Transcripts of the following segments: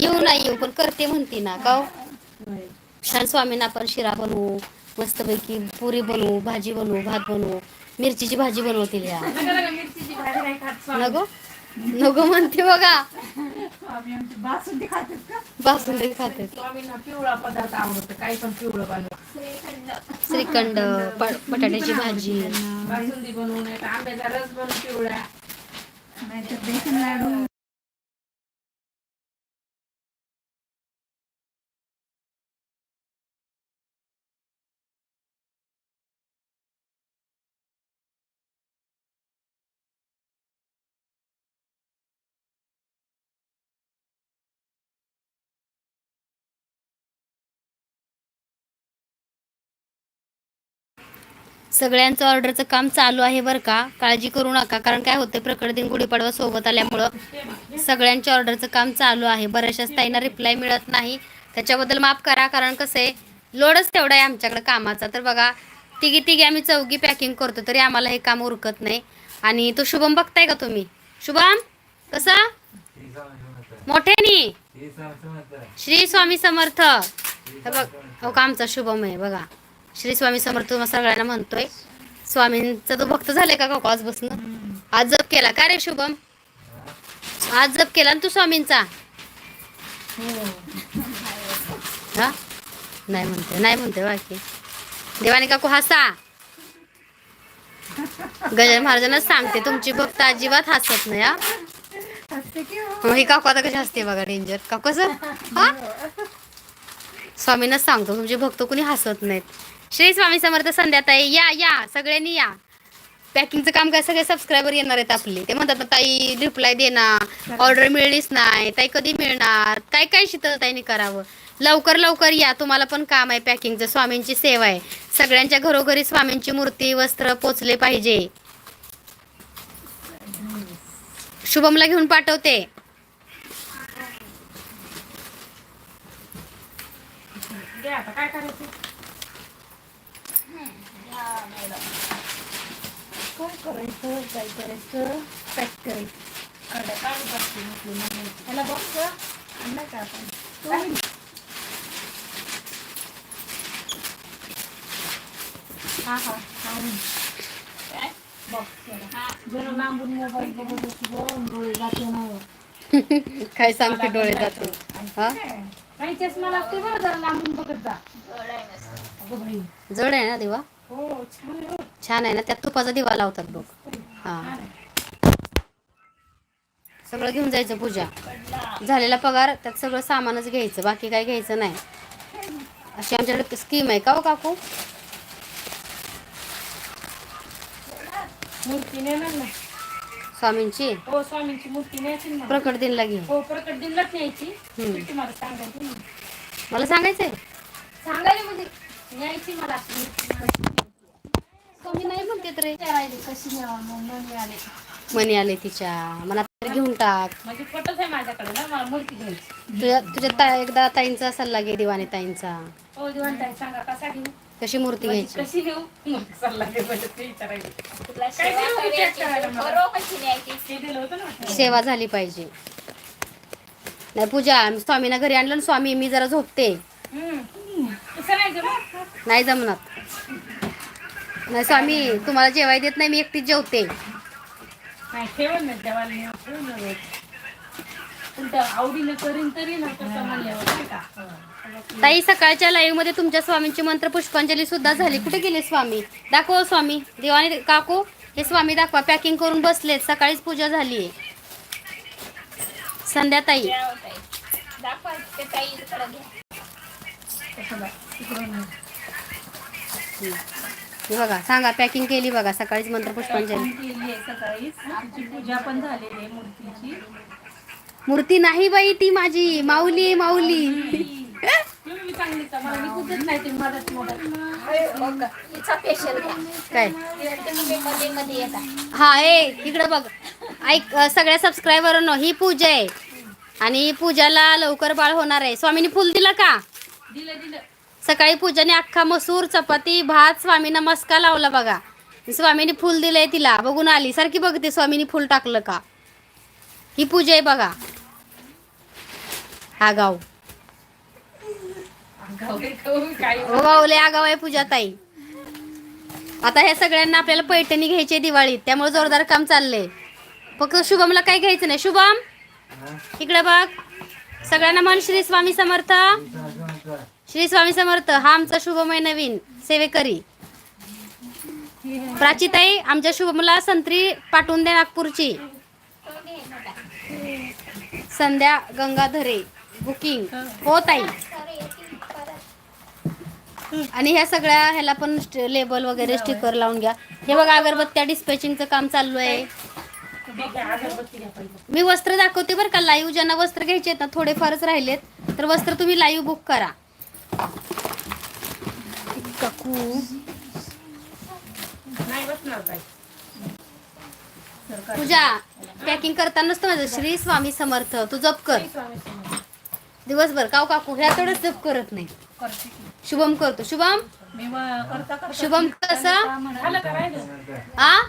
येऊ नाही येऊ पण करते म्हणते ना का हो? छान स्वामींना आपण शिरा बनवू मस्तपैकी पुरी बनवू भाजी बनवू भात बनवू मिरचीची भाजी बनवतील या. नका नका मिरचीची भाजी नाही खात स्वामी. नको? नको म्हणते बघा. स्वामी आमची बासुंदी खातात का? बासुंदी खाते स्वामींना पिवळा पदार्थ आवडतो काही पण पिवळं बनवा. श्रीखंड. बटाट्याची भाजी. बासुंदी बनवून आंब्याचा रस बनवून पिवळा. नाहीतर बेसन लाडू. सगळ्यांचं ऑर्डरचं काम चालू आहे बरं का. काळजी करू नका कारण काय होतं प्रकट दिन गुढीपाडवा सोबत आल्यामुळं सगळ्यांच्या ऑर्डरचं काम चालू आहे. बऱ्याचशाच ताईंना रिप्लाय मिळत नाही. त्याच्याबद्दल माफ करा कारण कसं आहे लोडच तेवढा आहे आमच्याकडे कामाचा. तर बघा तिघी तिघी आम्ही चौघी पॅकिंग करतो तरी आम्हाला हे काम उरकत नाही. आणि तो शुभम बघताय का तुम्ही? शुभम कसा? मोठ्यानी श्री स्वामी समर्थ. हे बघ हो का आमचा शुभम आहे बघा. श्री स्वामी समर्थ तुम्हाला सगळ्यांना म्हणतोय. स्वामींचा तो भक्त झालाय का काकू आजपासून? आज जप केला का रे शुभम? आज जप केला ना तू स्वामींचा? हा? नाही म्हणते नाही म्हणते बाकी. देवाने काकू हसा. गजानन महाराजांनाच सांगते तुमची भक्त अजिबात हसत नाही हा. मग ही काकू आता कशी असते बघा डेंजर काकू सर हा? स्वामींनाच सांगतो तुमचे भक्त कुणी हसत नाहीत. श्री स्वामी समर्थ संध्याताई या या सगळ्यांनी या. पॅकिंगचं काम काय सगळे सबस्क्रायबर येणार आहेत आपले. ते म्हणतात ना ताई रिप्लाय देणार ऑर्डर मिळलीच नाही. ताई कधी मिळणार? काय काय शीतल ताईने करावं? लवकर लवकर या. तुम्हाला पण काम आहे पॅकिंगचं स्वामींची सेवा आहे. सगळ्यांच्या घरोघरी स्वामींची मूर्ती वस्त्र पोचले पाहिजे. शुभमला घेऊन पाठवते. काय करायचं? काय करायचं काय करायचं? पॅक करायचं काढू म्हटलं मम्मी. बघ आणला का आपण? काय? हा हा हा काय? बघ जरा. जरा लांबून मोबाईल बघत होती बघ डोळे जाते ना. काय सांगते डोळे जाते. हा? काही चष्मा लागते बरं जरा लांबून बघत जा. जड आहे ना दिवा. छान आहे ना त्यात तुपाचा दिवा लावतात बघ. हा. सगळं घेऊन जायचं पूजा. झालेला पगार त्यात सगळं सामानच घ्यायचं बाकी काय घ्यायचं नाही. अशी आमच्याकडे स्कीम आहे. का हो काकू? मूर्ती नेणार ना स्वामींची? हो स्वामींची मूर्ती न्यायची ना. प्रकट दिनला घे हो प्रकट दिनलाच न्यायची. हम्म. ती तुम्हाला सांगायची ना. मला सांगायचंय? सांगायला म्हणजे न्यायची मला. कशी मनी आले. तिच्या. मला तरी घेऊन टाक. म्हणजे पटच आहे माझ्याकडे ना मला मूर्ती घ्यायची तुझ्या तुझ्या ता एकदा ताईंचा सल्ला घे दिवाने ताईंचा. हो दिवाण ताई सांगा कसा घेऊ? कशी मूर्ती म्हणजे घ्यायची? कशी घेऊ? सल्ला घे म्हणजे ते विचारायचं. सेवा देऊ करायची, विचार करायला मला? बरोबर कशी न्यायची? ते दिलं होतं ना सेवा झाली पाहिजे. नाही पूजा स्वामीना घरी आणलं स्वामी मी जरा झोपते. नाही जमणार. नाही स्वामी तुम्हाला जेवाय देत नाही मी एकटीच जेवते. नाही ठेवून ना जेवायला नेऊ, ठेवून ना रोज. पण त्या आवडीनं करीन तरी ना तसं म्हणल्यावर नाही का? ताई सकाळच्या लाईव्हमध्ये तुमच्या स्वामींची मंत्र पुष्पांजली सुद्धा झाली. कुठे गेले स्वामी? दाखव स्वामी. देवाने काकू हे स्वामी दाखवा. पॅकिंग करून बसलेत. सकाळीच पूजा झाली संध्याताई हो ताई. दाखवा ते ताई इकडं घ्या. तसं बघ, तिकडून नाही. हे बघा सांगा पॅकिंग केली बघा सकाळीच मंत्र पुष्पांजली पूजा पण झालेली आहे मूर्तीची. मूर्ती नाही बाई ती माझी माऊली माऊली. आहे. काय. हा ए इकडं बघ. ऐक सगळ्या सबस्क्रायबरांनो ही पूजा आहे. आणि पूजाला लवकर बाळ होणार आहे. स्वामीनी फुल दिलं का? दिलं दिलं. सकाळी पूजाने अख्खा मसूर चपाती भात स्वामींना मस्का लावला बघा. स्वामीने फुल दिलंय तिला. बघून आली सारखी बघते स्वामीनी फुल टाकलं का? ही पूजा आहे बघा. आगाव गाव. हो, गाव आगाव आहे पूजा ताई. आता ह्या सगळ्यांना आपल्याला पैठणी घ्यायची आहे दिवाळीत. त्यामुळे जोरदार काम चाललंय. फक्त शुभमला काही घ्यायचं नाही. शुभम इकडे बघ. सगळ्यांना मन श्री स्वामी समर्थ. श्री स्वामी समर्थ हा आमचा शुभमय नवीन सेवेकरी. प्राचीताई आमच्या शुभमला संत्री पाठवून दे नागपूरची. संध्या गंगाधरे बुकिंग. हो ताई. आणि ह्या सगळ्या ह्याला पण लेबल वगैरे स्टिकर लावून घ्या. हे बघा अगरबत्त्या डिस्पॅचिंगचं काम चालू आहे. मी वस्त्र दाखवते बरं का. लाईव्ह ज्यांना वस्त्र घ्यायचे आहेत ना थोडेफारच राहिलेत. तर वस्त्र तुम्ही लाईव्ह बुक करा. काकू. नाही बसणार बाई. सरकार पूजा पॅकिंग करतानाच तर माझं श्री स्वामी समर्थ. तू जप कर. स्वामी समर्थ. दिवसभर काव काकू ह्या तेवढंच जप करत नाही. करते की. शुभम करतो. शुभम? मी व- करता करता शुभम कसं? झालं का राहिलं? आ?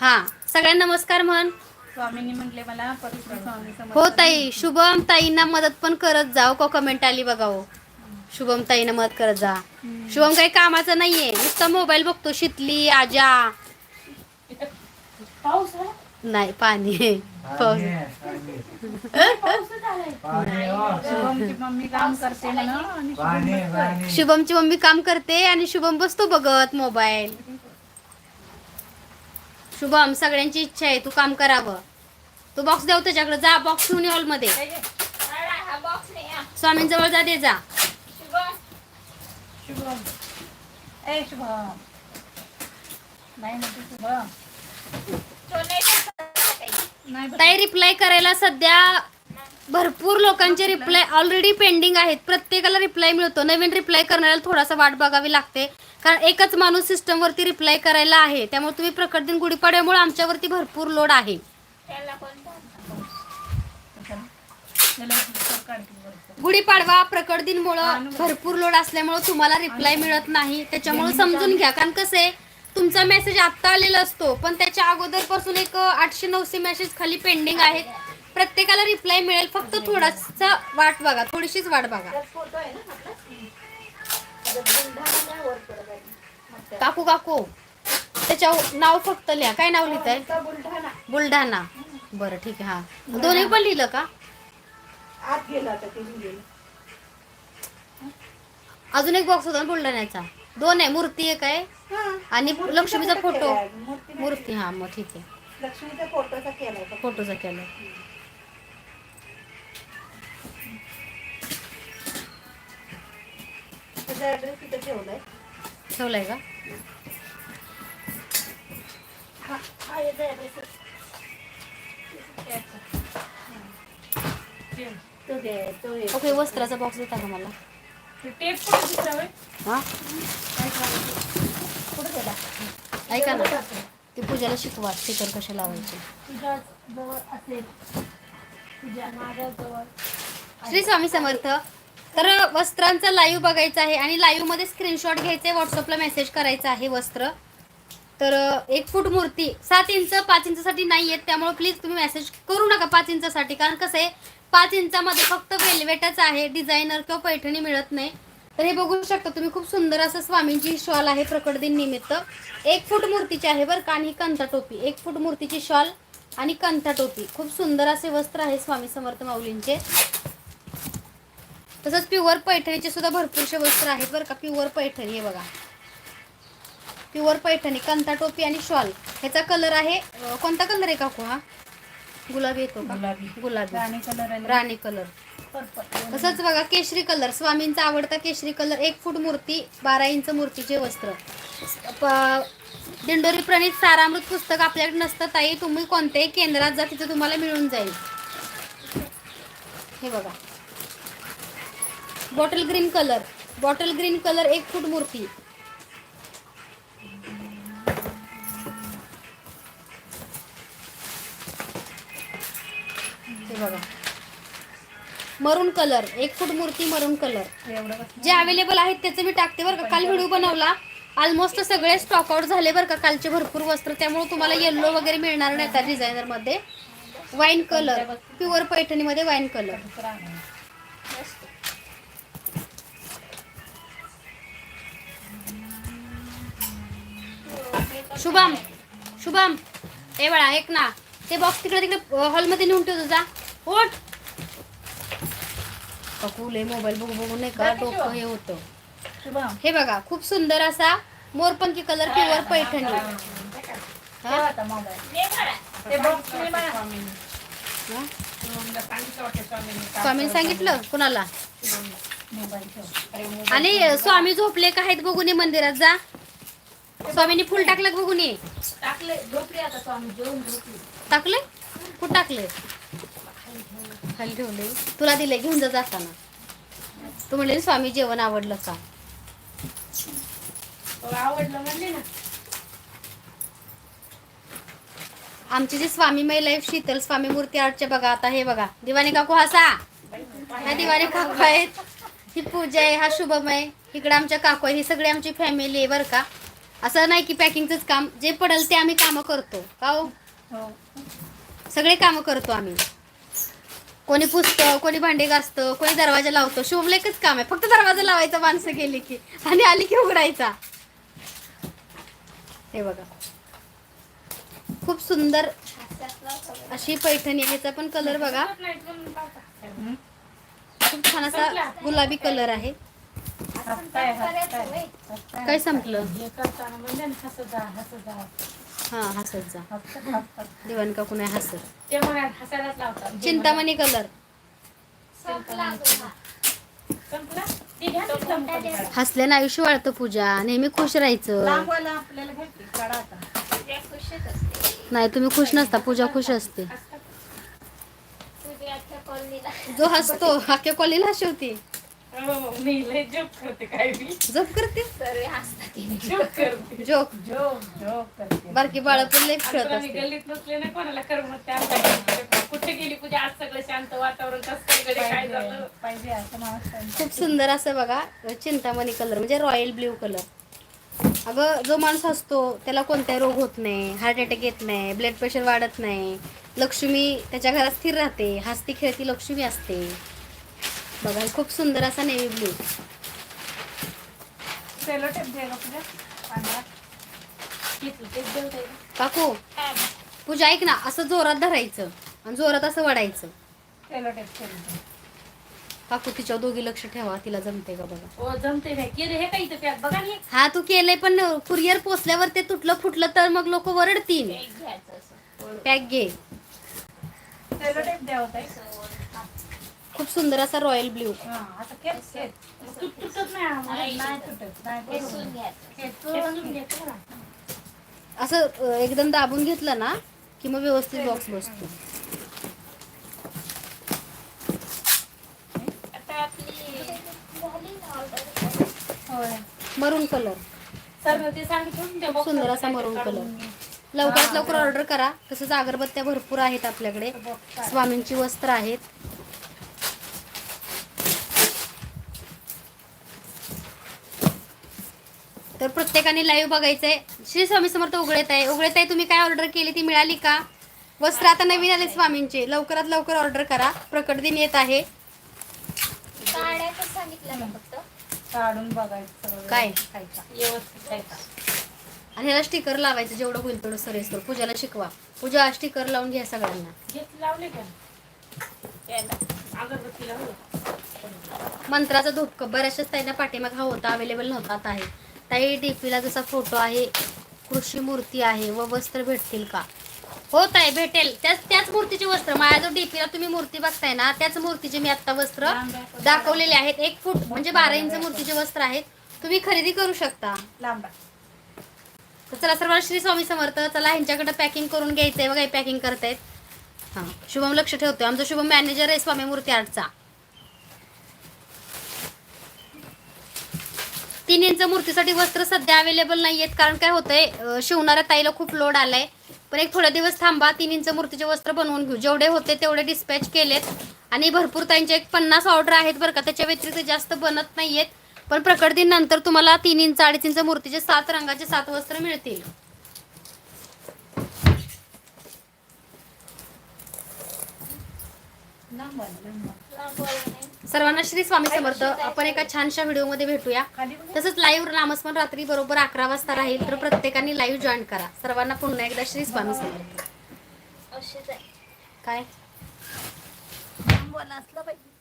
हा. सगळ्यांना नमस्कार म्हण. स्वामींनी म्हटले मला पवित्र स्वामी समर्थ. हो ताई शुभम ताईंना मदत पण करत जाओ का कमेंट आली बघा हो. शुभम ताईंना मदत करत जा. शुभम काही कामाचं नाहीये नुसतं मोबाईल बघतो शितली आजा. पाऊस आहे? नाही पाणी पाऊस. शुभमची मम्मी काम करते म्हणा आणि शुभम बसतोय. शुभमची मम्मी काम करते आणि शुभम बसतो बघत मोबाईल शुभम सगळ्यांची इच्छा आहे तू काम करावं. तू बॉक्स देऊ त्याच्याकडे जा बॉक्स ठेवून हॉलमध्ये. आला, हा बॉक्स नाही हा. स्वामींजवळ जा दे जा ताई रिप्लाय करायला सध्या भरपूर लोकांचे रिप्लाय ऑलरेडी पेंडिंग आहेत. प्रत्येकाला रिप्लाय मिळतो. नवीन रिप्लाय करण्याला थोडासा वाट बघावी लागते. कारण एकच माणूस सिस्टम वरती रिप्लाय करायला आहे. त्यामुळे तुम्ही प्रकट दिन गुढीपाड्यामुळे आमच्यावरती भरपूर लोड आहे. गुढीपाडवा प्रकट दिनमुळं भरपूर लोड असल्यामुळं तुम्हाला रिप्लाय मिळत नाही. त्याच्यामुळे समजून घ्या. कारण कसं आहे तुमचा मेसेज आत्ता आलेला असतो. पण त्याच्या अगोदरपासून एक आठशे नऊशे मेसेज खाली पेंडिंग आहेत. प्रत्येकाला रिप्लाय मिळेल. फक्त थोडासा वाट बघा. थोडीशीच वाट बघा. काकू काकू. त्याच्या नाव फक्त लिहा. काय नाव लिहित आहे बुलढाणा. बरं ठीक आहे. हा. दोन्ही पण लिहिलं का? अजून एक बॉक्स होता बुलढाण्याचा. दोन आहे. मूर्ती एक आहे. आणि लक्ष्मीचा फोटो मूर्ती हा मग ठीक आहे. लक्ष्मीच्या फोटोचा केलाय. फोटोचा केला त्याचा तिथे ठेवलाय. ठेवलाय का? हा हा याचा ऍड्रेस तो दे तो हे. ओके वस्त्राचा बॉक्स देता का मला? ते टेप कुठे दिसला बाई? हा? कुठं गेला? ऐका ना. ते पूजाला शिकवा स्टिकर कशा लावायचे. तुझ्या जवळ असेल. तुझ्या माझ्या जवळ श्री स्वामी समर्थ. तर वस्त्रांचा लाईव्ह बघायचा आहे आणि लाईव्हमध्ये स्क्रीनशॉट घ्यायचे व्हॉट्सअपला मेसेज करायचा आहे वस्त्र. तर एक फूट मूर्ती सात इंच पाच इंचसाठी नाही आहेत त्यामुळे प्लीज तुम्ही मेसेज करू नका पाच इंचसाठी कारण कसं आहे पाच इंचामध्ये फक्त वेलवेटच आहे डिझायनर किंवा पैठणी मिळत नाही. तर हे बघू शकता तुम्ही खूप सुंदर असं स्वामींची शॉल आहे प्रकट दिन निमित्त. एक फूट मूर्तीची आहे बरं का आणि ही कंथा टोपी. एक फूट मूर्तीची शॉल आणि कंथा टोपी. खूप सुंदर असे वस्त्र आहे स्वामी समर्थ माऊलींचे. तसंच प्युअर पैठणीचे सुद्धा भरपूरसे वस्त्र आहेत बरं का. प्युअर पैठणी हे बघा. प्युअर पैठणी कंथा टोपी आणि शॉल ह्याचा कलर आहे अं, कोणता कलर आहे काकू हा? गुलाबी येतो का? गुलाबी. गुलाबी. राणी कलर राणी कलर पर्पल तसंच बघा केशरी कलर स्वामींचा आवडता केशरी कलर एक फूट मूर्ती बारा इंच मूर्तीचे वस्त्र. प- दिंडोरी प्रणित सारामृत पुस्तक आपल्याकडे नसतं ताई. तुम्ही कोणत्याही केंद्रात जा तिथे तुम्हाला मिळून जाईल. हे बघा. Bottle green colour. Bottle green colour एक फूट मूर्ती. बघा. मरून कलर. एक फूट मूर्ती मरून कलर. जे अवेलेबल आहेत त्याचं मी टाकते बरं का. काल व्हिडिओ बनवला. ऑलमोस्ट सगळे स्टॉक आउट झाले बरं का. कालचे भरपूर वस्त्र. त्यामुळे तुम्हाला येल्लो वगैरे मिळणार नाही त्या डिझायनरमध्ये. वाईन कलर प्युअर पैठणीमध्ये वाईन कलर शुभम शुभम. ए बाळा ऐक ना. ते बॉक्स तिकडे तिकडे हॉलमध्ये नेऊन ठेव तुझा. ओट कूल मोबाईल बघू बघू नाही का? डोकं. हे होतं. शुभम. हे बघा खूप सुंदर असा मोरपंखी कलर प्युअर पैठणी. ठेव हा? आता मोबाईल दे मला. ते बॉक्स मी मला हा? शुभमला सांगितलं स्वामींनी कुणाला? आणि स्वामी झोपले का आहेत बघून ये मंदिरात जा. स्वामीनी फुल टाकलं बघून ये? टाकले झोपले आता स्वामी जेवून झोपले. टाकले कुठं टाकले खाली ठेवले तुला दिले घेऊन जा जाताना. तू म्हणले स्वामी जेवण आवडलं का? तुला आवडलं म्हणले ना. आमची जी स्वामीमय लाईफ शीतल स्वामी मूर्ती आर्टचे बघा आता हे बघा. दिवाणी काकू हसा. ह्या दिवाणी काकू आहेत. ही पूजा आहे हा शुभमय. इकडे आमच्या काकू आहे ही सगळी आमची फॅमिली आहे बरं का? असं नाही की पॅकिंगचंच काम जे पडेल ते आम्ही कामं करतो. का हो? हो. सगळे कामं करतो आम्ही. कोणी पुसतं कोणी भांडे घासतं कोणी दरवाजा लावतो. शुभमला एकच काम आहे. फक्त दरवाजा लावायचा माणसं गेली की. आणि आली की उघडायचा. हे बघा. खूप सुंदर. अशी पैठणी आहे. याचा पण कलर बघा. खूप छान असा गुलाबी कलर आहे. हसताय, करायचं हसताय. होय. हसताय. काय संपलं? हे करताना म्हणजे ना हसत जा हसत जा. हा हसत जा. हसत हसत. कुणा हसत? ते मला हसायलाच लावतात. चिंतामणी कलर संपला? हा. ती घ्या. हसल्यानं आयुष्य वाढतं पूजा. नेहमी खुश राहायचं. लांबवाला आपल्याला काढा आता. नाही तुम्ही खुश नसता पूजा खुश असते. कॉलनीला जो हसतो अख्ख्या कॉलेजला हसवते. हो मी लय जोक करते काय बी करते? हसतात जोक करते. जोक जोक जोक करते. बारकी बाळ पण लई खेळत असते. गल्लीत नसले ना कोणाला करमत आमच्या कुठे गेली? पूजा आज सगळं शांत वातावरण कसं काय गडे? काय झालं? पाहिजे असं माणूस खूप सुंदर असं बघा चिंतामणी कलर म्हणजे रॉयल ब्ल्यू कलर अगं जो माणूस असतो त्याला कोणताही रोग होत नाही हार्ट अटॅक येत नाही ब्लड प्रेशर वाढत नाही. लक्ष्मी त्याच्या घरात स्थिर राहते हसती खेळती लक्ष्मी असते. बघा खूप सुंदर असा नेव्ही दे काकू? पूजा ऐक ना असं जोरात धरायचं आणि जोरात असं वडायचं. काकू तिच्या दोघी लक्ष ठेवा तिला जमते का बघा. हो जमते हे हा तू केलंय पण कुरिअर पोचल्यावर ते तुटलं फुटलं तर मग लोक वरडतील. पॅक घे सेलो टेप द्या होता हा. खूप सुंदर असा रॉयल ब्ल्यू. हा. असं एकदम दाबून घेतलं ना की मग व्यवस्थित बॉक्स बसतो. मरून कलर सुंदर असा मरून कलर लवकरात लवकर ऑर्डर करा. तसंच अगरबत्त्या भरपूर आहेत आपल्याकडे. स्वामींची वस्त्र आहेत. प्रत्येकाने लाईव्ह बघायचंय. श्री स्वामी समर्थ उघडत आहे. उघडत आहे तुम्ही काय ऑर्डर केली ती मिळाली का? वस्त्र आता नवीन आले स्वामींचे. लवकरात लवकर ऑर्डर करा. प्रकट दिन येत आहे. काढायचं सांगितलं ना फक्त? काढून बघायचं सगळं काय? व्यवस्थित खायचा व्यवस्थित खायचा आणि ह्याला स्टिकर लावायचं जेवढं होईल तेवढं सरेसर पूजाला शिकवा. पूजा स्टिकर लावून घ्या सगळ्यांना. मंत्राचा धूप. बऱ्याचशाच ताईंना पाठीमाग हा होता अवेलेबल नव्हता आता आहे. ताई डीपीला जसा फोटो आहे कृषी मूर्ती आहे व वस्त्र भेटतील का? हो ताई भेटेल. त्याच त्याच मूर्तीचे वस्त्र. माझ्या जो डीपीला तुम्ही मूर्ती बघताय ना त्याच मूर्तीचे मी आता वस्त्र दाखवलेले आहेत. एक फूट म्हणजे बारा इंच मूर्तीचे वस्त्र आहेत. तुम्ही खरेदी करू शकता. लांबा तर चला सर्वांना श्री स्वामी समर्थ. चला ह्यांच्याकडे पॅकिंग करून घ्यायचंय बघा पॅकिंग करतायत. हां शुभम लक्ष ठेवतोय. आमचा शुभम मॅनेजर आहे स्वामी मूर्ती आर्टचा. तीन इंच मूर्तीसाठी वस्त्र सध्या अवेलेबल नाही आहेत कारण काय होतंय शिवणाऱ्या ताईला खूप लोड आलाय. पण एक थोडे दिवस थांबा तीन इंच मूर्तीचे वस्त्र बनवून घेऊ. जेवढे होते तेवढे डिस्पॅच केलेत. आणि भरपूर ताईंचे एक पन्नास ऑर्डर आहेत बरं का त्याच्या व्यतिरिक्त जास्त बनत नाहीयेत. पण प्रकट दिन नंतर तुम्हाला तीन इंच अडीच इंच मूर्तीचे सात रंगाचे सात वस्त्र मिळतील लांब आलं, लांब आलं. लांब वाला नाही. सर्वांना श्री स्वामी समर्थ. आपण एका छानशा व्हिडिओमध्ये भेटूया. तसंच लाईव्ह नामस्मरण रात्री बरोबर अकरा वाजता राहील तर प्रत्येकाने लाईव्ह जॉईन करा. सर्वांना पुन्हा एकदा श्री स्वामी समर्थ. काय? लांब वाला असला पाहिजे.